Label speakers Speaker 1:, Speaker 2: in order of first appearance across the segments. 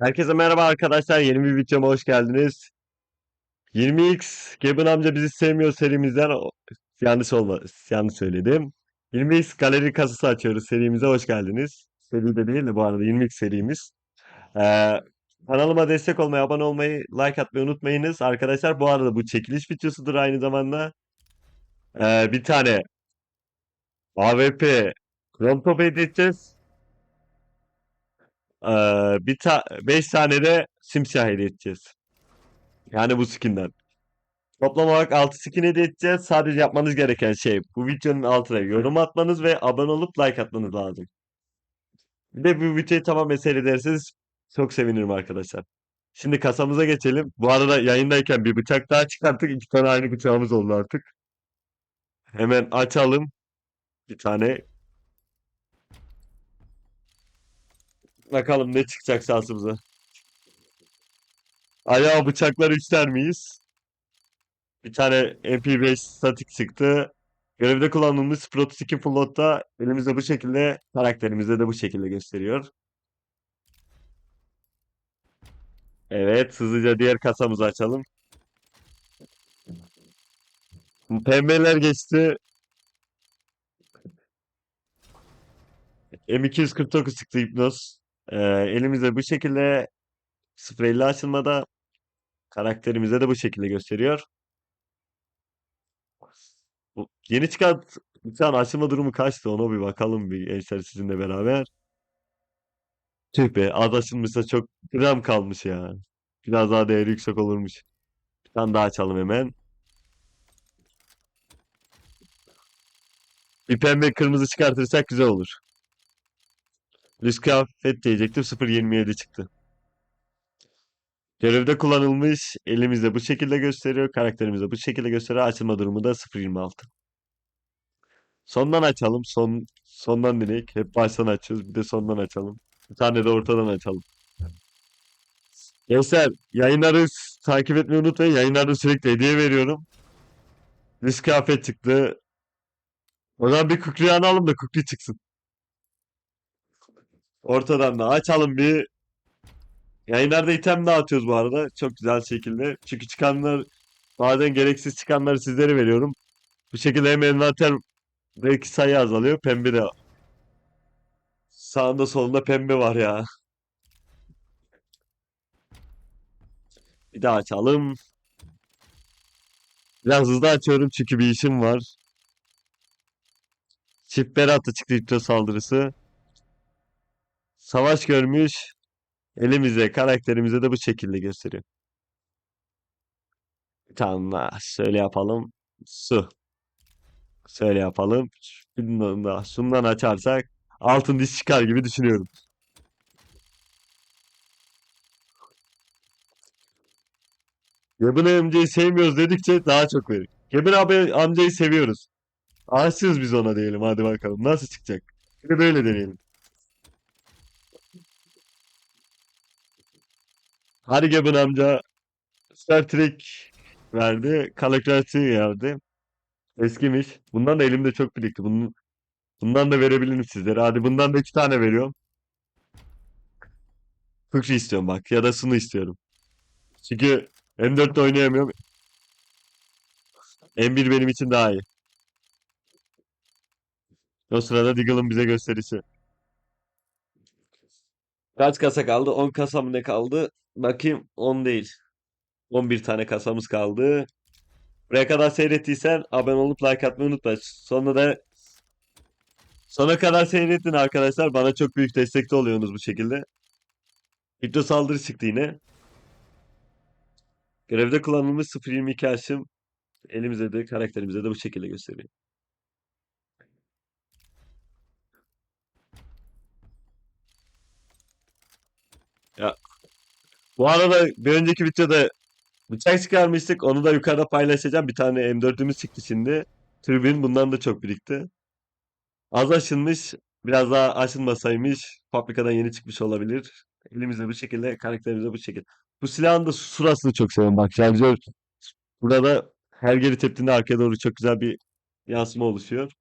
Speaker 1: Herkese merhaba arkadaşlar. Yeni bir videoma hoş geldiniz. 20x Gebin amca bizi sevmiyor serimizden yanlış olma yanlış söyledim. 20x galeri kasası açıyoruz serimize hoş geldiniz. Seri de değil de bu arada 20x serimiz. Ee, kanalıma destek olmayı, abone olmayı, like atmayı unutmayınız. Arkadaşlar bu arada bu çekiliş videosudur aynı zamanda. Ee, bir tane AWP Chrome Top edeceğiz. Ee, bir ta 5 tane de simsiyah hediye edeceğiz. Yani bu skinden. Toplam olarak 6 skin hediye edeceğiz. Sadece yapmanız gereken şey bu videonun altına yorum atmanız ve abone olup like atmanız lazım. Bir de bu videoyu tamam seyrederseniz çok sevinirim arkadaşlar. Şimdi kasamıza geçelim. Bu arada yayındayken bir bıçak daha çıkarttık. İki tane aynı bıçağımız oldu artık. Hemen açalım. Bir tane. Bakalım ne çıkacak şansımıza. Ayağı bıçakları ister miyiz? Bir tane MP5 statik çıktı. Görevde kullandığımız Proto 2 Float'ta elimizde bu şekilde, karakterimizde de bu şekilde gösteriyor. Evet, hızlıca diğer kasamızı açalım. Pembeler geçti. M249 çıktı Hipnoz. Ee, elimizde bu şekilde 0.50 açılmada karakterimize de bu şekilde gösteriyor. Bu yeni çıkan bıçağın açılma durumu kaçtı? Ona bir bakalım bir gençler sizinle beraber. Tüh be az açılmışsa çok gram kalmış ya. Biraz daha değeri yüksek olurmuş. Bir tane daha açalım hemen. Bir pembe kırmızı çıkartırsak güzel olur. Düz kıyafet diyecektim 0.27 çıktı. Görevde kullanılmış. Elimizde bu şekilde gösteriyor. Karakterimizde bu şekilde gösteriyor. Açılma durumu da 0.26. Sondan açalım. Son sondan direkt. Hep baştan açıyoruz. Bir de sondan açalım. Bir tane de ortadan açalım. Gençler yayınları takip etmeyi unutmayın. Yayınlarda sürekli hediye veriyorum. Risk kıyafet çıktı. O zaman bir kukri alalım da kukri çıksın. Ortadan da açalım bir. Yayınlarda item dağıtıyoruz bu arada. Çok güzel şekilde. Çünkü çıkanlar bazen gereksiz çıkanları sizlere veriyorum. Bu şekilde hem envanter belki sayı azalıyor. Pembe de sağında solunda pembe var ya. Bir daha açalım. Biraz hızlı açıyorum çünkü bir işim var. Çift Berat'ta çıktı hipnoz saldırısı. Savaş görmüş. Elimize, karakterimize de bu şekilde gösteriyor. Tamam, şöyle yapalım. Su. Şöyle yapalım. Şundan da, şundan açarsak altın diş çıkar gibi düşünüyorum. Gebin amcayı sevmiyoruz dedikçe daha çok verir. Gebin abi amcayı seviyoruz. Aşığız biz ona diyelim. Hadi bakalım. Nasıl çıkacak? De böyle deneyelim. Hadi Gebin amca Star Trek verdi. Kalakrasi verdi. Eskimiş. Bundan da elimde çok birikti. Bunun, bundan da verebilirim sizlere. Hadi bundan da iki tane veriyorum. Kukri istiyorum bak. Ya da Sunu istiyorum. Çünkü M4'te oynayamıyorum. M1 benim için daha iyi. O sırada Deagle'ın bize gösterisi. Kaç kasa kaldı? 10 kasa mı ne kaldı? Bakayım 10 değil. 11 tane kasamız kaldı. Buraya kadar seyrettiysen abone olup like atmayı unutma. Sonra da sona kadar seyrettin arkadaşlar. Bana çok büyük destekte oluyorsunuz bu şekilde. Hipno saldırı çıktı yine. Görevde kullanılmış 0.22 aşım elimize de karakterimize de bu şekilde gösteriyor. Ya bu arada bir önceki videoda bıçak çıkarmıştık. Onu da yukarıda paylaşacağım. Bir tane M4'ümüz çıktı şimdi. Tribün bundan da çok birikti. Az aşınmış. Biraz daha aşınmasaymış. Fabrikadan yeni çıkmış olabilir. Elimizde bu şekilde, karakterimize bu şekilde. Bu silahın da surasını çok seviyorum. Bak şarjör. Burada her geri teptiğinde arkaya doğru çok güzel bir yansıma oluşuyor.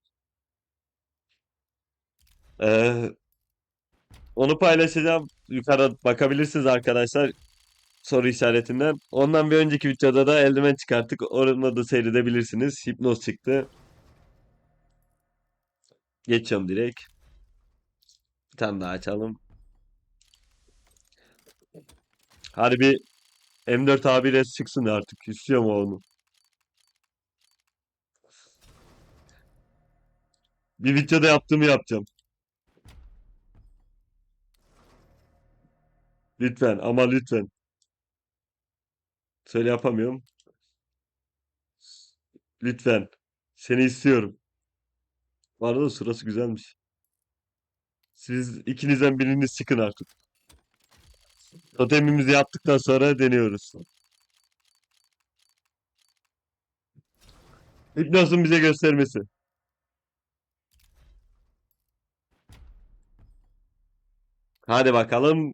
Speaker 1: Ee, Onu paylaşacağım. Yukarı bakabilirsiniz arkadaşlar. Soru işaretinden. Ondan bir önceki videoda da eldiven çıkarttık. Orada da seyredebilirsiniz. Hipnoz çıktı. Geçiyorum direkt. Bir tane daha açalım. Hadi bir M4 abi res çıksın artık. İstiyorum onu. Bir videoda yaptığımı yapacağım. Lütfen ama lütfen. Söyle yapamıyorum. Lütfen. Seni istiyorum. Bu arada sırası güzelmiş. Siz ikinizden biriniz çıkın artık. Totemimizi yaptıktan sonra deniyoruz. Hipnozun bize göstermesi. Hadi bakalım.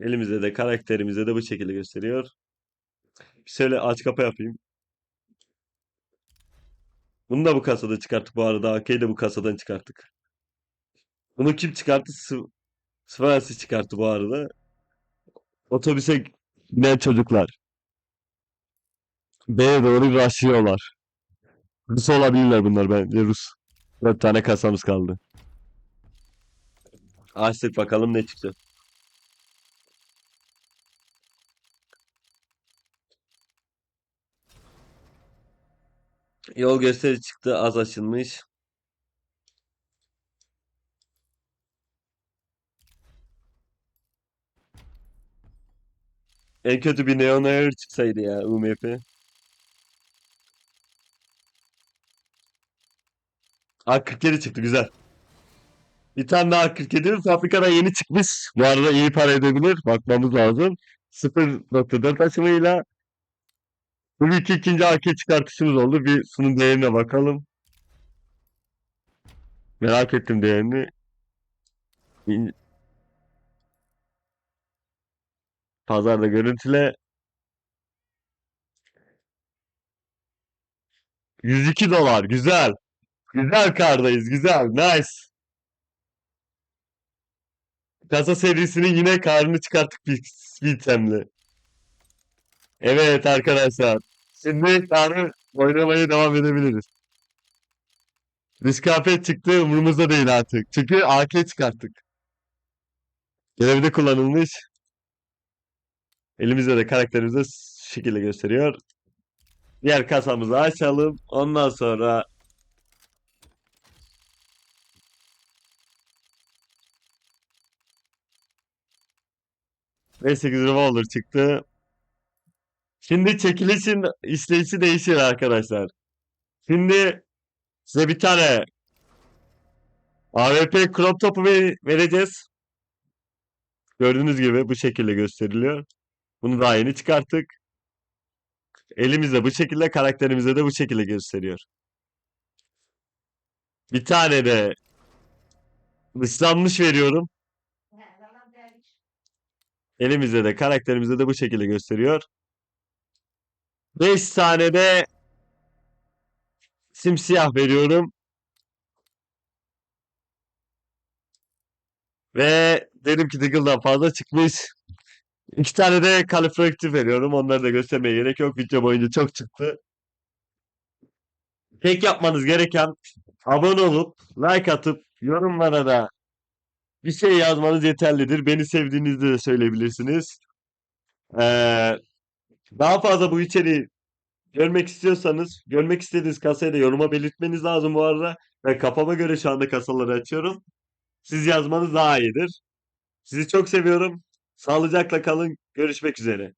Speaker 1: Elimizde de karakterimize de bu şekilde gösteriyor. Şöyle aç kapa yapayım. Bunu da bu kasada çıkarttık bu arada. AK'yi de bu kasadan çıkarttık. Bunu kim çıkarttı? Swansea çıkarttı bu arada. Otobüse binen çocuklar. B'ye doğru rushlıyorlar. Rus olabilirler bunlar bence Rus. Dört tane kasamız kaldı. Açtık bakalım ne çıktı. Yol gösteri çıktı az açılmış. En kötü bir Neon Air çıksaydı ya UMP. A47 çıktı güzel. Bir tane daha 47 fabrikadan yeni çıkmış. Bu arada iyi para edebilir. Bakmamız lazım. 0.4 aşımıyla bu iki ikinci AK çıkartışımız oldu. Bir sunum değerine bakalım. Merak ettim değerini. İn- Pazarda görüntüle 102 dolar. Güzel. Güzel kardayız. Güzel. Nice. Kasa serisinin yine karnını çıkarttık bir itemle. Evet arkadaşlar. Şimdi karnı oynamaya devam edebiliriz. Dış kıyafet çıktı umurumuzda değil artık. Çünkü AK çıkarttık. Görevde kullanılmış. Elimizde de karakterimizi şekilde gösteriyor. Diğer kasamızı açalım. Ondan sonra V8 Revolver çıktı. Şimdi çekilişin işleyişi değişir arkadaşlar. Şimdi size bir tane AWP crop top'u ve- vereceğiz. Gördüğünüz gibi bu şekilde gösteriliyor. Bunu daha yeni çıkarttık. Elimizde bu şekilde, karakterimize de bu şekilde gösteriyor. Bir tane de ıslanmış veriyorum. Elimizde de karakterimize de bu şekilde gösteriyor. 5 tane de simsiyah veriyorum. Ve dedim ki Diggle'dan fazla çıkmış. İki tane de kalifraktif veriyorum. Onları da göstermeye gerek yok. Video boyunca çok çıktı. Tek yapmanız gereken abone olup like atıp yorumlara da bir şey yazmanız yeterlidir. Beni sevdiğinizde de söyleyebilirsiniz. Ee, daha fazla bu içeriği görmek istiyorsanız görmek istediğiniz kasayı da yoruma belirtmeniz lazım bu arada. Ben kafama göre şu anda kasaları açıyorum. Siz yazmanız daha iyidir. Sizi çok seviyorum. Sağlıcakla kalın. Görüşmek üzere.